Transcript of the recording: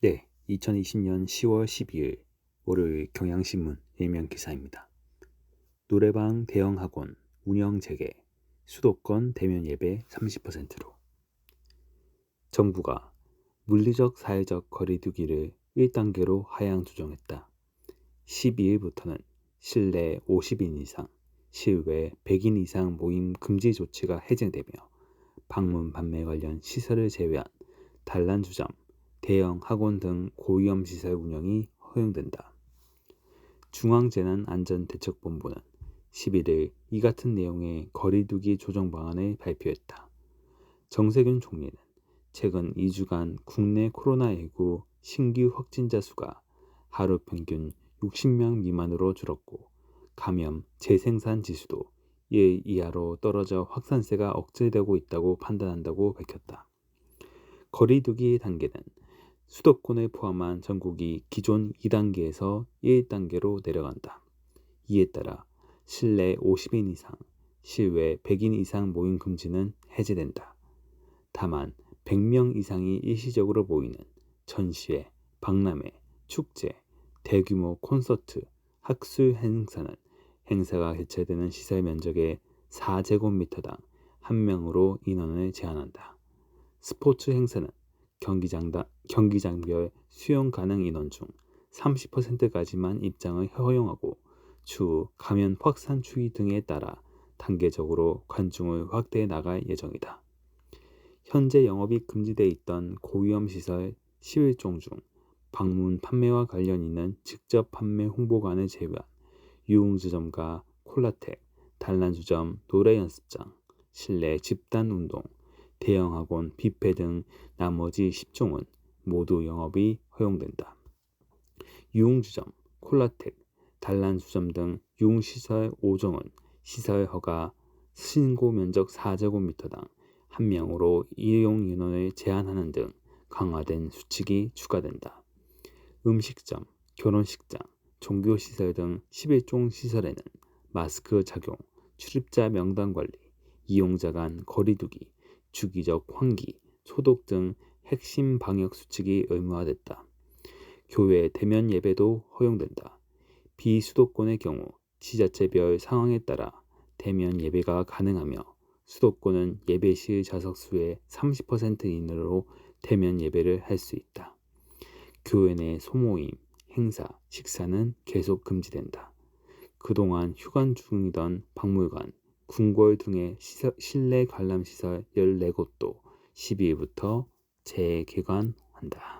네, 2020년 10월 12일 월요일 경향신문 일면 기사입니다. 노래방 대형 학원 운영 재개, 수도권 대면 예배 30%로 정부가 물리적 사회적 거리두기를 1단계로 하향 조정했다. 12일부터는 실내 50인 이상, 실외 100인 이상 모임 금지 조치가 해제되며 방문 판매 관련 시설을 제외한 단란 주점, 대형 학원 등 고위험 시설 운영이 허용된다. 중앙재난안전대책본부는 11일 이 같은 내용의 거리두기 조정 방안을 발표했다. 정세균 총리는 최근 2주간 국내 코로나19 신규 확진자 수가 하루 평균 60명 미만으로 줄었고 감염 재생산 지수도 1 이하로 떨어져 확산세가 억제되고 있다고 판단한다고 밝혔다. 거리두기 단계는 수도권을 포함한 전국이 기존 2단계에서 1단계로 내려간다. 이에 따라 실내 50인 이상, 실외 100인 이상 모임 금지는 해제된다. 다만 100명 이상이 일시적으로 모이는 전시회, 박람회, 축제, 대규모 콘서트, 학술 행사는 행사가 개최되는 시설 면적의 4제곱미터당 1명으로 인원을 제한한다. 스포츠 행사는 경기장당, 경기장별 수용 가능 인원 중 30%까지만 입장을 허용하고 추후 감염 확산 추이 등에 따라 단계적으로 관중을 확대해 나갈 예정이다. 현재 영업이 금지돼 있던 고위험 시설 11종 중 방문 판매와 관련 있는 직접 판매 홍보관을 제외한 유흥주점과 콜라텍, 단란주점, 노래 연습장, 실내 집단 운동, 대형 학원, 뷔페 등 나머지 10종은 모두 영업이 허용된다. 유흥주점, 콜라텍, 단란주점 등 유흥시설 5종은 시설 허가 신고 면적 4제곱미터당 한 명으로 이용 인원을 제한하는 등 강화된 수칙이 추가된다. 음식점, 결혼식장, 종교시설 등 11종 시설에는 마스크 착용, 출입자 명단 관리, 이용자 간 거리두기, 주기적 환기, 소독 등 핵심 방역 수칙이 의무화됐다. 교회 대면 예배도 허용된다. 비수도권의 경우 지자체별 상황에 따라 대면 예배가 가능하며 수도권은 예배 시 좌석 수의 30% 이내로 대면 예배를 할 수 있다. 교회 내 소모임, 행사, 식사는 계속 금지된다. 그동안 휴관 중이던 박물관, 궁궐 등의 시설, 실내 관람시설 14곳도 12일부터 재개관한다.